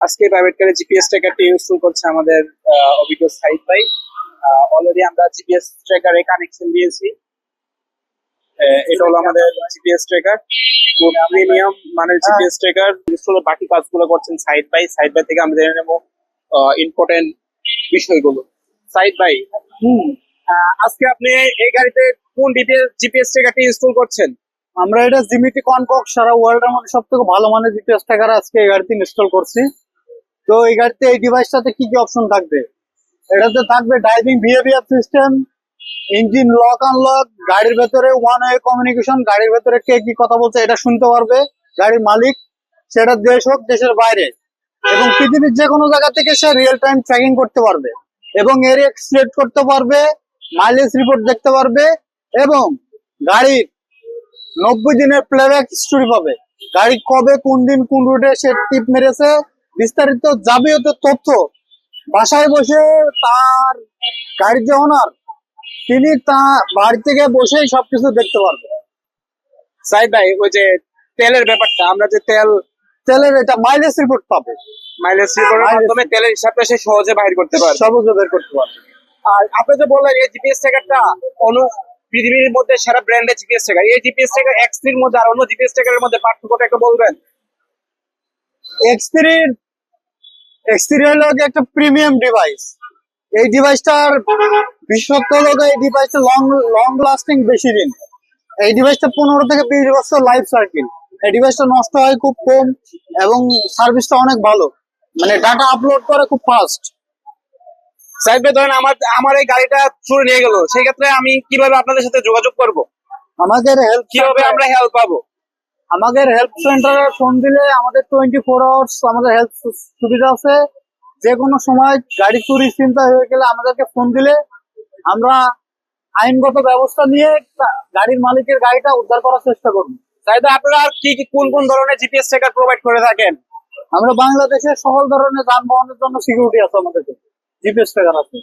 আজকে প্রাইভেট কারে GPS ট্র্যাকারটি install করছে আমাদের অভিজ্ঞ সাইড ভাই। অলরেডি আমরা জিপিএস ট্র্যাকারে কানেকশন দিয়েছি। এটা হলো আমাদের জিপিএস ট্র্যাকার প্রিমিয়াম মানের জিপিএস ট্র্যাকার ইনস্টলের বাকি কাজগুলো করছেন সাইড বাই সাইড বাই থেকে আমরা জেনে নেব ইম্পর্টেন্ট বিষয়গুলো। Side by hmm. আজকে আপনি এই গাড়িতে কোন ডিটেল জিপিএস ট্র্যাকারটি ইনস্টল করছেন? আমরা এটা জিমিটি কনকক সারা ওয়ার্ল্ডের মধ্যে সব থেকে ভালো মানের জিপিএস ট্র্যাকার আজকে এই গাড়িতে ইনস্টল করছি। তো এই গাড়িতে এই ডিভাইসটাতে কি কি অপশন থাকবে? এটাতে থাকবে driving behaviour system engine lock unlock গাড়ির ভেতরে ওয়ান ওয়ে কমিউনিকেশন গাড়ির ভেতরে কে কি কথা বলছে এটা শুনতে পারবে, গাড়ির মালিক, সেটা দেশ হোক, দেশের বাইরে। এবং পৃথিবীর যে কোনো জায়গা থেকে সে রিয়েল টাইম ট্র্যাকিং করতে পারবে। এবং এর সিলেক্ট করতে পারবে মাইলেজ রিপোর্ট দেখতে পারবে, এবং গাড়ির নব্বই দিনের প্লেব্যাক স্টোরি পাবে। গাড়ি কবে, কোন দিন, কোন রুটে সে টিপ মেরেছে বিস্তারিত যাবতীয় তথ্য বাসায় বসে তার গাড়ির যে ওনার তিনি তা বাড়ি থেকে বসেই সবকিছু দেখতে পারবে। সাইড ভাই ওই যে তেলের ব্যাপারটা আমরা যে তেল তেলের এটা মাইলেজ রিপোর্ট পাবে। মাইলেজ রিপোর্টের মাধ্যমে তেলের হিসাবটা সে সহজে বাইর করতে পারবে। সবুজ বের করতে পারবে। আর আপনি যে বললেন এই জিপিএস ট্র্যাকারটা অনু পৃথিবীর মধ্যে সেরা ব্র্যান্ডের জিপিএস ট্র্যাকার এই জিপিএস ট্র্যাকার এক্সের মধ্যে আর অন্য জিপিএস ট্র্যাকারের মধ্যে পার্থক্যটা একটু বলবেন? এক্সপিরির এক্সপিরি হলো একটা প্রিমিয়াম ডিভাইস এই ডিভাইসটার বিশেষত্ব হলো এই ডিভাইসটা লং লং লাস্টিং বেশি দিন। এই ডিভাইসটা পনেরো থেকে বিশ বছর লাইফ সার্কিল এই ডিভাইসটা নষ্ট হয় খুব কম এবং সার্ভিসটা অনেক ভালো। মানে ডাটা আপলোড করে খুব ফাস্ট ভাই ধরেন আমার আমার এই গাড়িটা চুরি নিয়ে গেল। সেই ক্ষেত্রে আমি কীভাবে আপনাদের সাথে যোগাযোগ করব? আমাদের হেল্প কীভাবে আমরা হেল্প পাবো? আমাদের হেল্প সেন্টারে ফোন দিলে আমাদের টোয়েন্টি ফোর আওয়ার্স আমাদের হেল্প সুবিধা আছে। যে কোনো সময় গাড়ি চুরি চিন্তা হয়ে গেলে আমাদেরকে ফোন দিলে আমরা আইনগত ব্যবস্থা নিয়ে গাড়ির মালিকের গাড়িটা উদ্ধার করার চেষ্টা করব। ভাই আপনারা কি কি কোন কোন ধরনের জিপিএস ট্র্যাকার প্রোভাইড করে থাকেন? আমরা বাংলাদেশের সকল ধরনের যানবাহনের জন্য সিকিউরিটি আছে আমাদের জিপিএস ট্র্যাকার আছে।